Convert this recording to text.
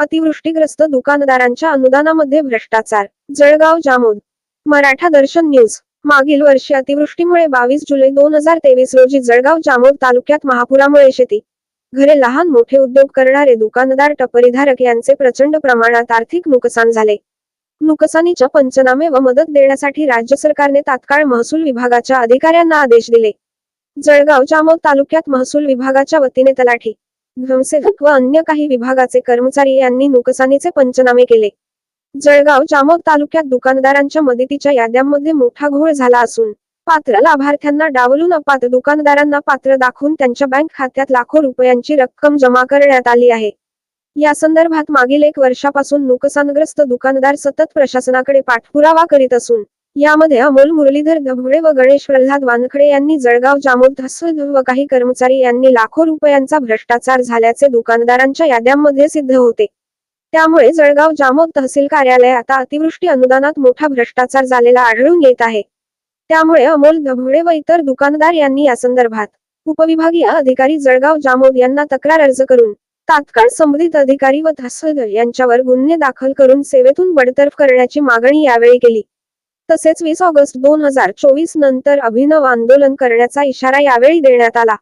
अतिवृष्टीग्रस्त दुकानदारांच्या अनुदानामध्ये भ्रष्टाचार. जळगाव जामोद. मराठा दर्शन न्यूज. मागील वर्षी अतिवृष्टीमुळे बावीस जुलै दोन हजार तेवीस रोजी जळगाव जामोद तालुक्यात महापुरामुळे शेती. घरे लहान मोठे उद्योग करणारे दुकानदार टपरीधारक यांचे प्रचंड प्रमाणात आर्थिक नुकसान झाले. नुकसानीच्या पंचनामे व मदत देण्यासाठी राज्य सरकारने तात्काळ महसूल विभागाच्या अधिकाऱ्यांना आदेश दिले. जळगाव जामोद तालुक्यात महसूल विभागाच्या वतीने तलाठी ग्रामसेवक व अन्य काही विभागाचे कर्मचारी यांनी नुकसानीचे पंचनामे केले. जळगाव जामोद तालुक्यात दुकानदारांच्या मदतीच्या याद्यांमध्ये मोठा घोळ झाला असून पात्र लाभार्थ्यांना डावलून अपात्र दुकानदारांना पात्र दाखवून त्यांच्या बँक खात्यात लाखो रुपयांची रक्कम जमा करण्यात आली आहे. या संदर्भात मागील एक वर्षापासून नुकसानग्रस्त दुकानदार सतत प्रशासनाकडे पाठपुरावा करीत असून यामध्ये अमोल मुरलीधर धबळे व गणेश प्रल्हाद वानखडे यांनी जळगाव जामोद धस्वद व काही कर्मचारी यांनी लाखो रुपयांचा भ्रष्टाचार झाल्याचे दुकानदारांच्या याद्यांमध्ये सिद्ध होते. त्यामुळे जळगाव जामोद तहसील कार्यालय आता अतिवृष्टी अनुदानात मोठा भ्रष्टाचार झालेला आढळून येत आहे. त्यामुळे अमोल धबळे व इतर दुकानदार यांनी या संदर्भात उपविभागीय अधिकारी जळगाव जामोद यांना तक्रार अर्ज करून तात्काळ संबंधित अधिकारी व धासलगर यांच्यावर गुन्हे दाखल करून सेवेतून बडतर्फ करण्याची मागणी यावेळी केली. तसेच वीस ऑगस्ट दोन हजार चोवीस नंतर अभिनव आंदोलन करण्याचा इशारा यावेळी देण्यात आला.